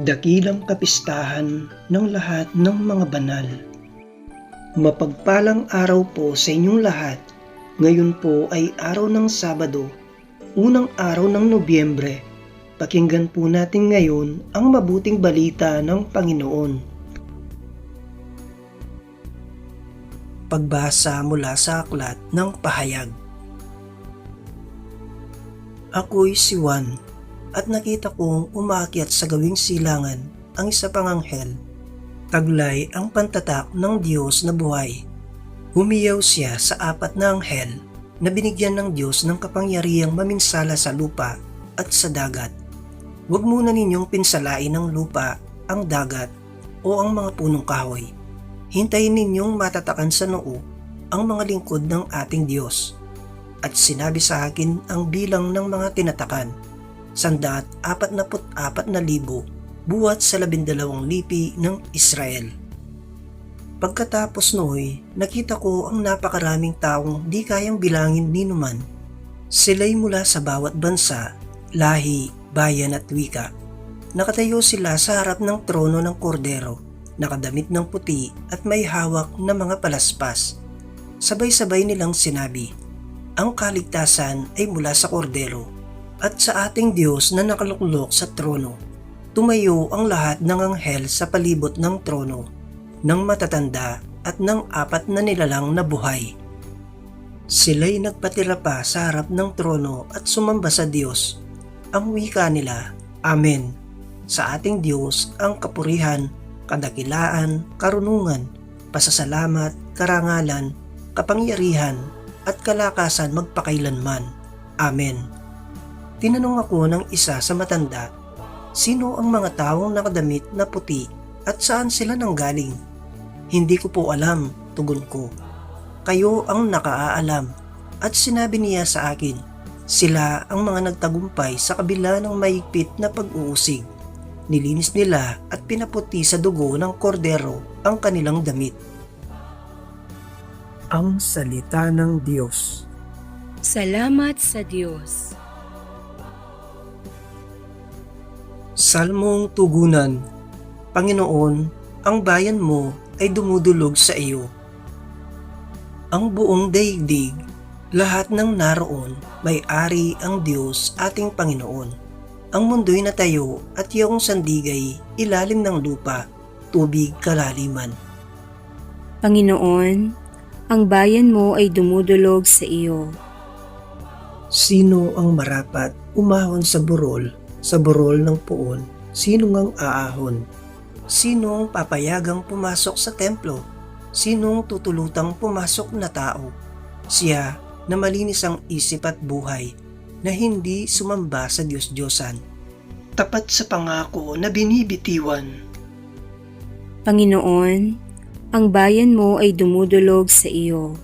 dakilang kapistahan ng lahat ng mga banal. Mapagpalang araw po sa inyong lahat. Ngayon po ay araw ng Sabado, unang araw ng Nobyembre. Pakinggan po natin ngayon ang mabuting balita ng Panginoon. Pagbasa mula sa aklat ng pahayag. Ako'y si Juan at nakita kong umakyat sa gawing silangan ang isa pang anghel. Taglay ang pantatak ng Diyos na buhay. Humiyaw siya sa apat na anghel na binigyan ng Diyos ng kapangyarihang maminsala sa lupa at sa dagat. Huwag muna ninyong pinsalain ng lupa, ang dagat, o ang mga punong kahoy. Hintayin ninyong matatakan sa noo ang mga lingkod ng ating Diyos. At sinabi sa akin ang bilang ng mga tinatakan sandat apat na put apat na libo buwat sa labindalawang lipi ng Israel. Pagkatapos noy, nakita ko ang napakaraming taong di kayang bilangin ni numan. Sila'y mula sa bawat bansa, lahi, bayan at wika. Nakatayo sila sa harap ng trono ng kordero, nakadamit ng puti at may hawak na mga palaspas. Sabay-sabay nilang sinabi, ang kaligtasan ay mula sa kordero at sa ating Diyos na nakaluklok sa trono. Tumayo ang lahat ng anghel sa palibot ng trono, ng matatanda at ng apat na nilalang na buhay. Sila'y nagpatira pa sa harap ng trono at sumamba sa Diyos. Ang wika nila, Amen. Sa ating Diyos ang kapurihan, kadakilaan, karunungan, pasasalamat, karangalan, kapangyarihan, at kalakasan magpakailanman. Amen. Tinanong ako ng isa sa matanda, sino ang mga taong nakadamit na puti at saan sila nanggaling? Hindi ko po alam, tugon ko. Kayo ang nakaaalam. At sinabi niya sa akin, sila ang mga nagtagumpay sa kabila ng mahigpit na pag-uusig. Nilinis nila at pinaputi sa dugo ng kordero ang kanilang damit. Ang Salita ng Diyos Salamat sa Diyos. Salmong Tugunan Panginoon, ang bayan mo ay dumudulog sa iyo. Ang buong daigdig, lahat ng naroon, may-ari ang Diyos ating Panginoon. Ang mundo'y natayo at iyong sandigay, ilalim ng lupa, tubig kalaliman. Panginoon, ang bayan mo ay dumudulog sa iyo. Sino ang marapat umahon sa burol, sa burol ng puon? Sino ngang aahon? Sino ang papayagang pumasok sa templo? Sino ang tutulutang pumasok na tao? Siya na malinis ang isip at buhay, na hindi sumamba sa Diyos-Diyosan. Tapat sa pangako na binibitiwan. Panginoon, ang bayan mo ay dumudulog sa iyo.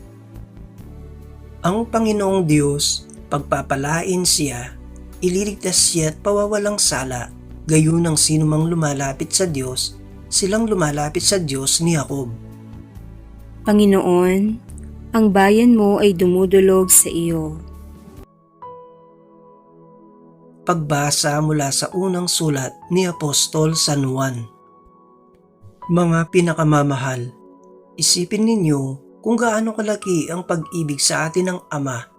Ang Panginoong Diyos, pagpapalain siya, ililigtas siya at pawawalang sala, gayon ng sinumang lumalapit sa Diyos, silang lumalapit sa Diyos ni Jacob. Panginoon, ang bayan mo ay dumudulog sa iyo. Pagbasa mula sa unang sulat ni Apostol San Juan. Mga pinakamamahal, isipin ninyo kung gaano kalaki ang pag-ibig sa atin ng Ama.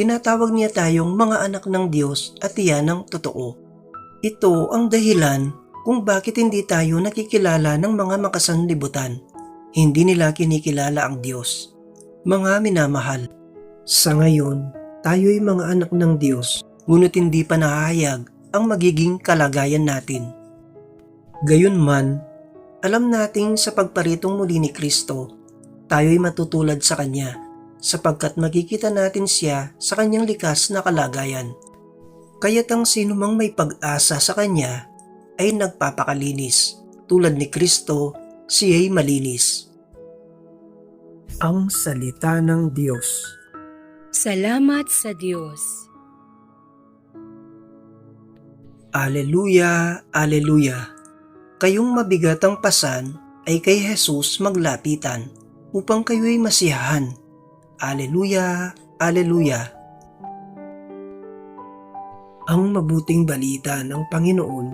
Tinatawag niya tayong mga anak ng Diyos at iyan ang totoo. Ito ang dahilan kung bakit hindi tayo nakikilala ng mga makasanlibutan. Hindi nila kinikilala ang Diyos. Mga minamahal, sa ngayon, tayo'y mga anak ng Diyos, ngunit hindi pa nahahayag ang magiging kalagayan natin. Gayunman, alam nating sa pagparitong muli ni Kristo, tayo'y matutulad sa Kanya sapagkat makikita natin siya sa Kanyang likas na kalagayan. Kaya't ang sino mang may pag-asa sa Kanya ay nagpapakalinis. Tulad ni Kristo, siya'y malinis. Ang Salita ng Diyos Salamat sa Diyos. Aleluya, Aleluya. Kayong mabigat ang pasan ay kay Jesus maglapitan upang kayo'y masiyahan. Aleluya, Aleluya. Ang mabuting balita ng Panginoon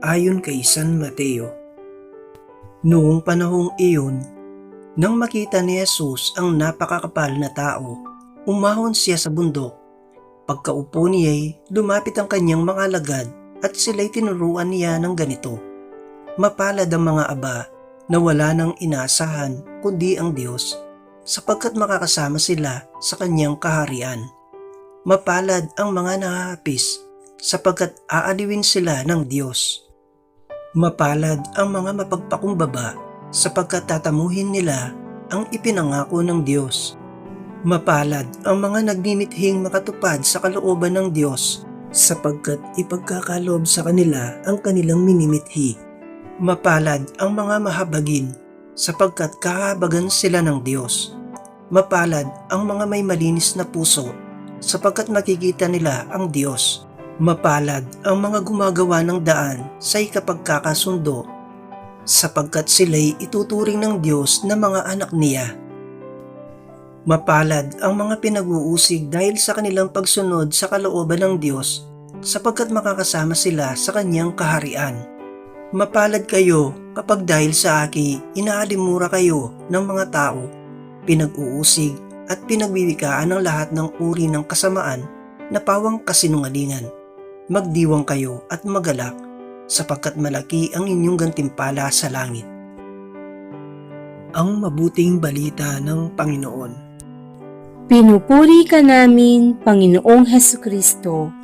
ayon kay San Mateo. Noong panahong iyon, nang makita ni Jesus ang napakakapal na tao, umahon siya sa bundok. Pagkaupo niya'y lumapit ang kanyang mga alagad at sila'y tinuruan niya ng ganito. Mapalad ang mga aba na wala nang inasahan kundi ang Diyos sapagkat makakasama sila sa kanyang kaharian. Mapalad ang mga nahahapis sapagkat aaliwin sila ng Diyos. Mapalad ang mga mapagpakumbaba sapagkat tatamuhin nila ang ipinangako ng Diyos. Mapalad ang mga nagmimithing makatupad sa kalooban ng Diyos sapagkat ipagkakalob sa kanila ang kanilang minimithi. Mapalad ang mga mahabagin sapagkat kahabagan sila ng Diyos. Mapalad ang mga may malinis na puso sapagkat makikita nila ang Diyos. Mapalad ang mga gumagawa ng daan sa ikapagkakasundo sapagkat sila'y ituturing ng Diyos na mga anak niya. Mapalad ang mga pinag-uusig dahil sa kanilang pagsunod sa kalooban ng Diyos sapagkat makakasama sila sa kanyang kaharian. Mapalad kayo kapag dahil sa aki inaalimura kayo ng mga tao, pinag-uusig at pinagbibikaan ng lahat ng uri ng kasamaan na pawang kasinungalingan. Magdiwang kayo at magalak sapagkat malaki ang inyong gantimpala sa langit. Ang mabuting balita ng Panginoon Pinupuri ka namin, Panginoong Heso Kristo.